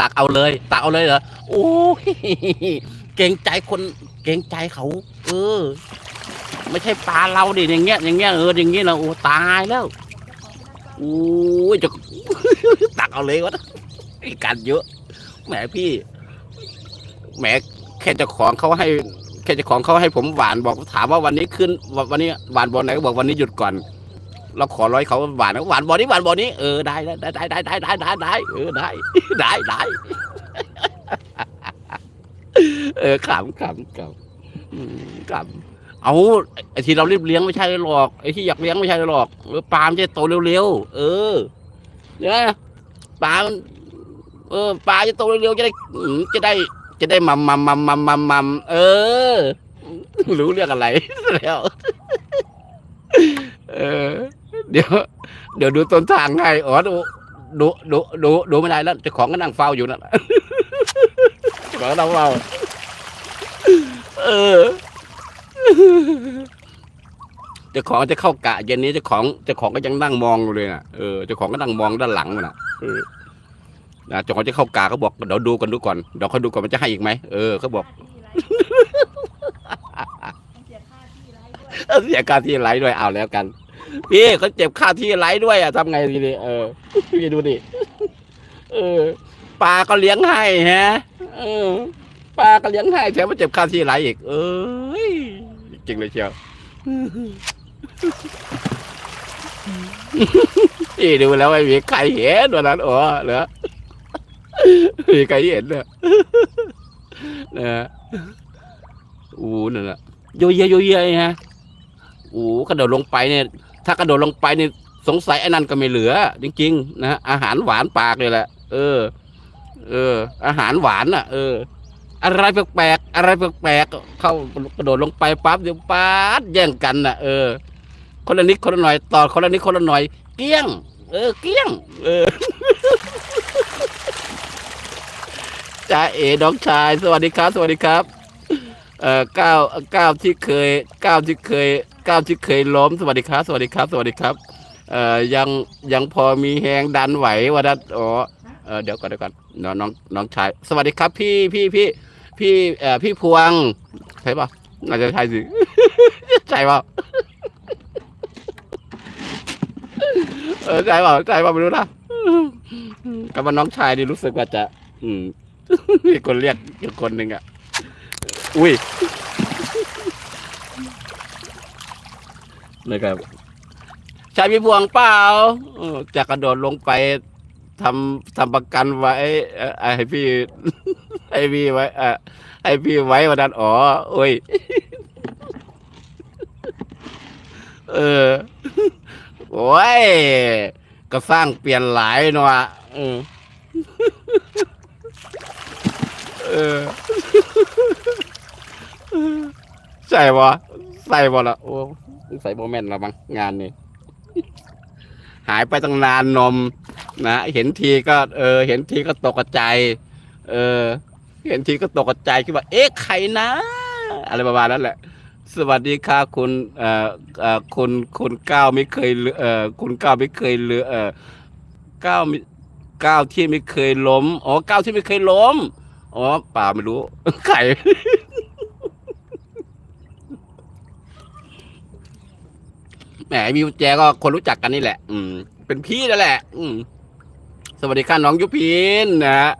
ตักเอาเลย ตักเอาเลยเหรอโอ้ยเกรงใจคนเกรงใจเขา เออ ไม่ใช่ปลาเราดิอย่างเงี้ยอย่างเงี้ยเอออย่างเงี้ยเราโอ้ตายแล้วโอ้ยจะตักเอาเลยวะกันเยอะแหมพี่แหมแค่จ้าของเขาให้แค่จ้าของเขาให้ผมหวานบอกถามว่าวันนี้ขึ้นวันวันนี้หวานบอลไหนก็บอกวันนี้หยุดก่อน เราขอร้อยเขาหวานหวานบอนี้หวานบอนี้เออได้ได้ได้ได้ได้ได้ได้ได้เออได้ได้ได้เออขำขำขำขำเอาไอ้ที่เรารีบเลี้ยงไม่ใช่หรอกไอ้ที่อยากเลี้ยงไม่ใช่หรอกเออปลามันจะโตเร็วๆเออเนี่ยปลาเออปลาจะโตเร็วๆจะได้จะได้ จะได้มัมมัมมัมมัมมัมมัมเออ รู้เรื่องอะไรแล้ว เออ เดี๋ยวเดี๋ยวดูต้นทางให้อ๋อดูดูดูดูดูไม่ได้แล้วเจ้าของก็นั่งเฝ้าอยู่นั่นเจ้าของก็นั่งเฝ้าเออเจ้าของจะเข้ากะเย็นนี้เจ้าของเจ้าของก็ยังนั่งมองอยู่เลยน่ะเออเจ้าของก็นั่งมองด้านหลังมันน่ะนะเจ้าของจะเข้ากะเขาบอกเดี๋ยวดูกันดูก่อนเดี๋ยวเขาดูก่อนมันจะให้อีกไหมเออเขาบอกเสียค่าที่ไลฟ์ด้วยเอาแล้วกัน พี่เขาเจ็บค่าที่ไลฟ์ด้วยอะทำไงทีนี้เออพี่ดูดิเออปลาก็เลี้ยงให้ฮะเออปลาก็เลี้ยงให้แถมมาเจ็บค่าที่ไลฟ์อีก เอ้ยจริงเลยเชียวพี่ดูแล้วไม่มีใครเห็นวันนั้นอ๋อเหรอไม่มีใครเห็นเลยนะอู้นั่นแหละโยเยโยเยฮะโอ้กระโดดลงไปเนี่ย ถ้ากระโดดลงไปนี่สงสัยไอ้นั่นก็ไม่เหลือ จริงๆนะอาหารหวานปากเลยแหละ เออ เออ อาหารหวานอะ เออ อะไรแปลกๆอะไรแปลกๆเข้ากระโดดลงไปปั๊บเดี๋ยวป๊าดแย่งกันน่ะ เออ คนละนิดคนละหน่อยต่อคนละนิดคนละหน่อยเกี้ยง เออเกี้ยง เออจ้าเอ๋น้องชาย สวัสดีครับ สวัสดีครับ เอ่อก้าวก้าวที่เคยก้าวที่เคย ก้าวที่เคยล้มสวัสดีครับ สวัสดีครับ สวัสดีครับเอ่อยังยังพอมีแหงดันไหววันนั้นอ๋อเออเดี๋ยวก่อนเดี๋ยวก่อนน้องน้องน้องชาย สวัสดีครับพี่พี่พี่พี่เอ่อพี่พวงใช่ปะน่าจะใช่สิใช่ปะเออใช่ปะใช่ปะไม่รู้นะกับว่าน้องชายนี่รู้สึกว่าจะ อืมมีคนเรียกอยู่คนหนึ่งอะ อุ้ย นะครับชายมีบ่วงเปล่าจะกระโดดลงไปทำทำประกันไว้เอ่อให้พี่ให้พี่ไว้เออให้พี่ไว้วันนั้นอ๋อโอ้ยเออโอ้ยก็สร้างเปลี่ยนหลายเนาะเออใช่ปะใส่บ่ละโอ้ ใส่โมเมนต์ละมั้งงานนี้หายไปตั้งนานนม นะเห็นทีก็ เออ เห็นทีก็ตกใจ เออ เห็นทีก็ตกใจคิดว่า เอ๊ะใครนะ อะไรประมาณนั้นแหละ สวัสดีค่ะคุณเอ่อเอ่อคุณคุณก้าวไม่เคยเอ่อคุณก้าวไม่เคยเลือเอ่อก้าวก้าวที่ไม่เคยล้ม อ๋อก้าวที่ไม่เคยล้ม อ๋อป่าไม่รู้ใคร แหมมีกุญแจก็คนรู้จักกันนี่แหละ อืม เป็นพี่นั่นแหละ อืม สวัสดีค่ะน้องยุพินนะฮะ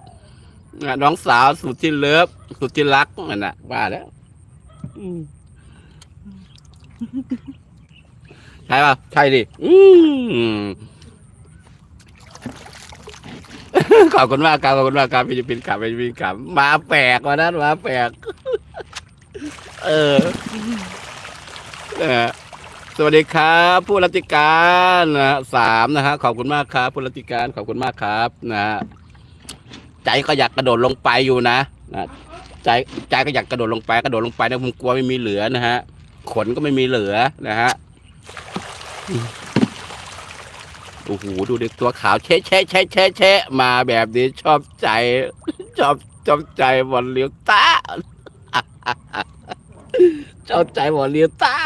อะน้องสาวสุดที่เลิฟ สุดที่รักนั่นน่ะว่าแล้วอืมใช่ป่ะใช่ดิอืมขอบคุณมากครับขอบคุณมากครับพี่ยุพินขับพี่ยุพินขับมาแปลกวันนั้นมาแปลกเออเออ สวัสดีครับผู้รัติการนะฮะสามนะฮะขอบคุณมากครับผู้รัติการขอบคุณมากครับนะฮะใจก็อยากกระโดดลงไปอยู่นะนะใจใจก็อยากกระโดดลงไปกระโดดลงไปนะผมกลัวไม่มีเหลือนะฮะขนก็ไม่มีเหลือนะฮะโอ้โหดูเด็กตัวขาวเชะเชะเชะเชะเชะมาแบบนี้ชอบใจชอบชอบใจบอลเลี้ยวตาชอบใจบอลเลี้ยวตา